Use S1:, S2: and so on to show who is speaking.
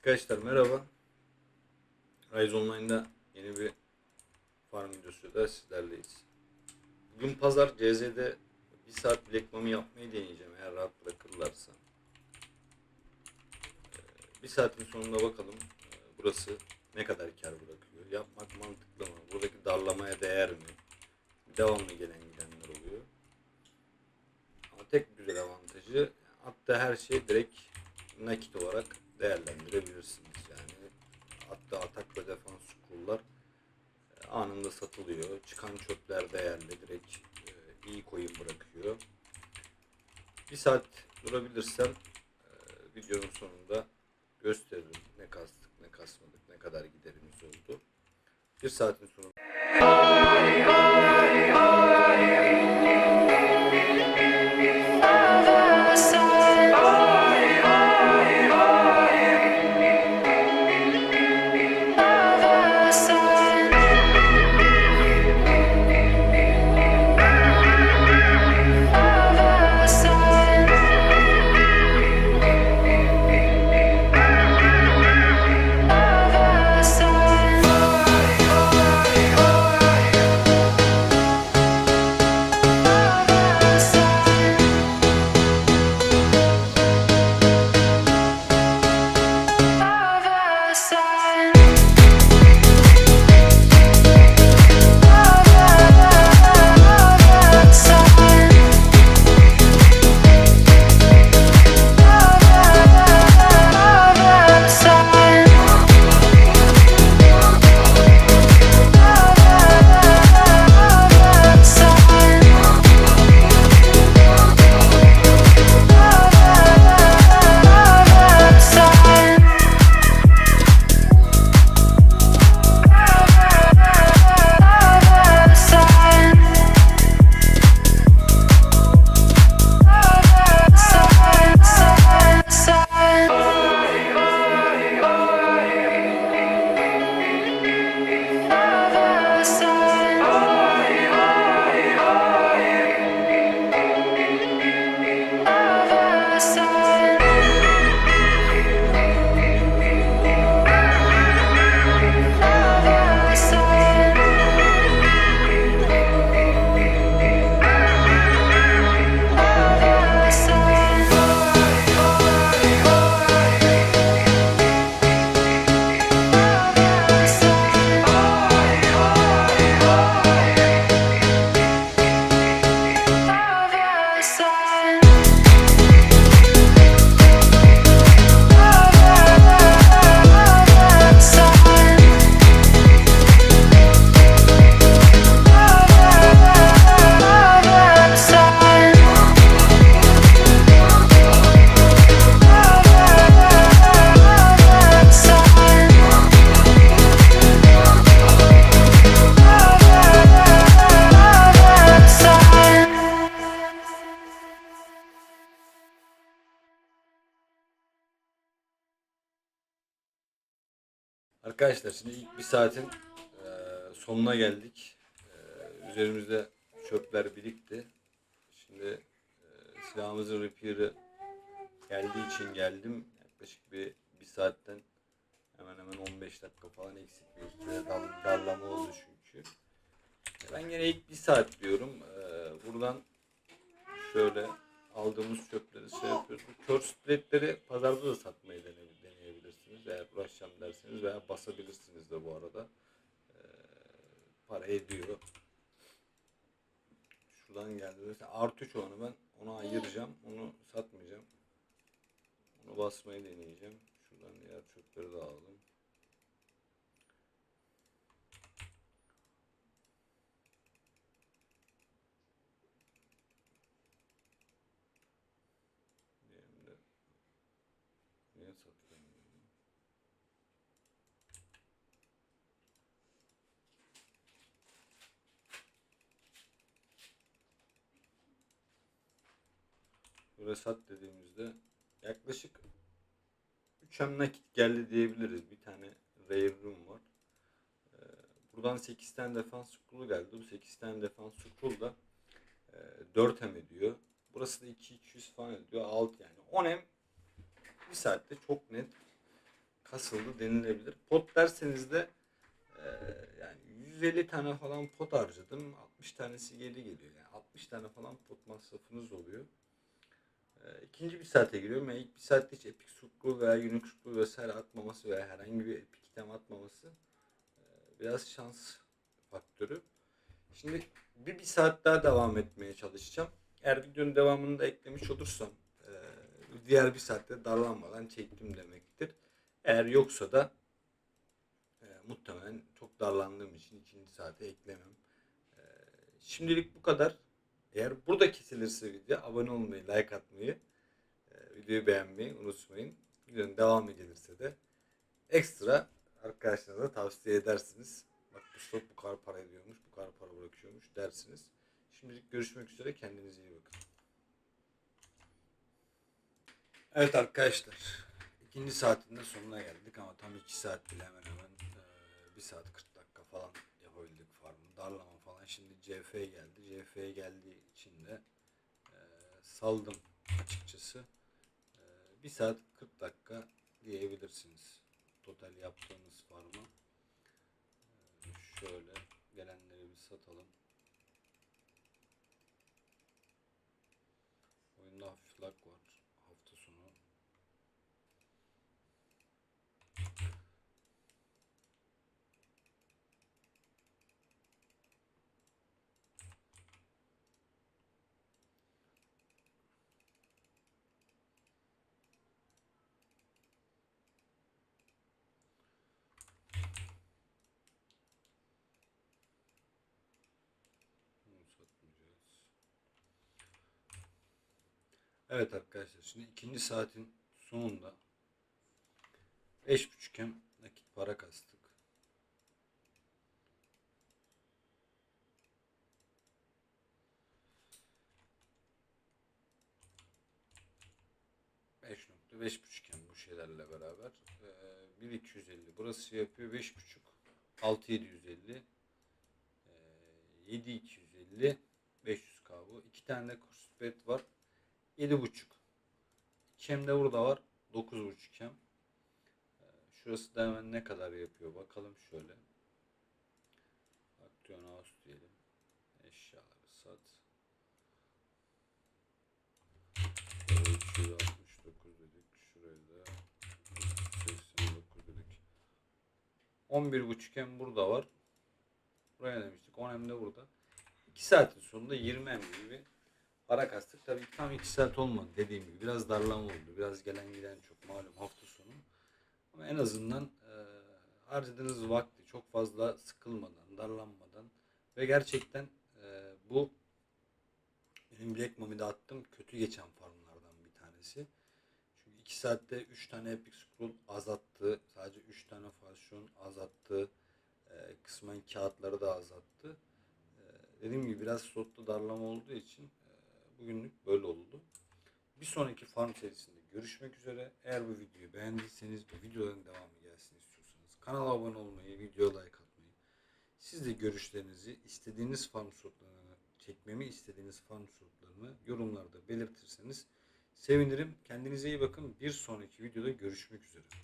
S1: Arkadaşlar merhaba. Rise Online'da yeni bir farm videosuyla sizlerleyiz. Bugün pazar CZ'de bir saat bilek mami yapmayı deneyeceğim eğer rahat bırakırlarsa. Ee, Bir saatin sonunda bakalım e, burası ne kadar kar bırakıyor. Yapmak mantıklı mı? Buradaki darlamaya değer mi? Devamlı gelen gidenler oluyor. Ama tek güzel avantajı hatta her şey direkt nakit olarak değerlendirebilirsiniz. Yani hatta atak ve defans kurullar e, anında satılıyor. Çıkan çöpler değerli direkt e, iyi coin bırakıyor. Bir saat durabilirsem e, videonun sonunda gösteririm ne kastık ne kasmadık ne kadar giderimiz oldu. Bir saatin sonunda Arkadaşlar şimdi ilk bir saatin eee, sonuna geldik. Eee, üzerimizde çöpler birikti. Şimdi eee, silahımızın repair'ı geldiği için geldim. Yaklaşık bir, bir saatten hemen hemen 15 dakika falan eksik bir dal- darlama oldu çünkü. Ben yine ilk bir saat diyorum. Eee, buradan şöyle aldığımız çöpleri şey yapıyoruz. Kör spreadleri pazarda da satmayı dene- deneyebilirsiniz. Eğer uğraşacağım derseniz veya basabilirsiniz de bu arada. Ee, para ediyor. Şuradan geldi. Mesela artı 3 olanı ben ona ayıracağım. Onu satmayacağım. Onu basmayı deneyeceğim. Şuradan diğer çöpleri de alalım. Niye satılamıyor? Böyle sat dediğimizde yaklaşık 3 hem nakit geldi diyebiliriz. Bir tane rare room var. Ee, buradan 8 tane defans scroll'u geldi. Bu 8 tane defans scroll da e, 4 hem ediyor. Burası da 2 200 falan ediyor. 6 yani. 10 hem bir saatte çok net kasıldı denilebilir. Pot derseniz de e, yani 150 tane falan pot harcadım. 60 tanesi geri geliyor. Yani 60 tane falan pot masrafınız oluyor. E, ikinci bir saate giriyorum. Yani ilk bir saatte hiç Epic Scroll veya Unix Scroll vesaire atmaması veya herhangi bir Epic item atmaması e, biraz şans faktörü. Şimdi bir, bir saat daha devam etmeye çalışacağım. Eğer videonun devamını da eklemiş olursam e, diğer bir saatte darlanmadan çektim demektir. Eğer yoksa da e, muhtemelen çok darlandığım için ikinci saate eklemem. E, şimdilik bu kadar. Eğer burada kesilirse video abone olmayı, like atmayı, e, videoyu beğenmeyi unutmayın. Videonun devamı gelirse de ekstra arkadaşlarınıza tavsiye edersiniz. Bak bu slot bu kadar para ediyormuş, bu kadar para bırakıyormuş dersiniz. Şimdilik görüşmek üzere. Kendinize iyi bakın. Evet arkadaşlar. ikinci saatin de sonuna geldik ama tam iki saat bile hemen hemen eee, bir saat 40 dakika falan yapabildik farmı. Darlama falan. Şimdi CF geldi. CF geldiği için de eee, saldım açıkçası. Eee, bir saat 40 dakika diyebilirsiniz. Total yaptığımız farmı. Eee, şöyle gelenleri bir satalım. Oyunda hafif lag var hafta sonu. Bunu satmayacağız. Evet arkadaşlar şimdi ikinci saatin sonunda 5.5 hem nakit para kastık. Beş nokta beş buçuk bu şeylerle beraber ee, 1250 burası yapıyor beş buçuk 6750 ee, 7250 500k bu. İki tane de kurs bet var. 7.5. Kem de burada var. 9.5 kem. Ee, Şurası da hemen ne kadar yapıyor bakalım şöyle. Aksiyon house diyelim. Eşyaları sat. Şöyle 369 dedik. Şuraya da 89 dedik. 11.5 hem burada var. Buraya demiştik. 10 hem de burada. 2 saatin sonunda 20 hem gibi para kastık. Tabii tam 2 saat olmadı dediğim gibi. Biraz darlama oldu. Biraz gelen giden çok malum hafta sonu. Ama en azından e, harcadığınız vakti çok fazla sıkılmadan, darlanmadan ve gerçekten e, bu benim Black Mummy'de attığım kötü geçen farmlardan bir tanesi. Çünkü 2 saatte 3 tane Epic Scroll azalttı. Sadece 3 tane fasyon azalttı. E, kısmen kağıtları da azalttı. E, dediğim gibi biraz slotta darlama olduğu için bugünlük böyle oldu. Bir sonraki farm serisinde görüşmek üzere. Eğer bu videoyu beğendiyseniz ve videoların devamı gelsin istiyorsanız kanala abone olmayı, videoya like atmayı, siz de görüşlerinizi istediğiniz farm slotlarını çekmemi istediğiniz farm slotlarını yorumlarda belirtirseniz sevinirim. Kendinize iyi bakın. Bir sonraki videoda görüşmek üzere.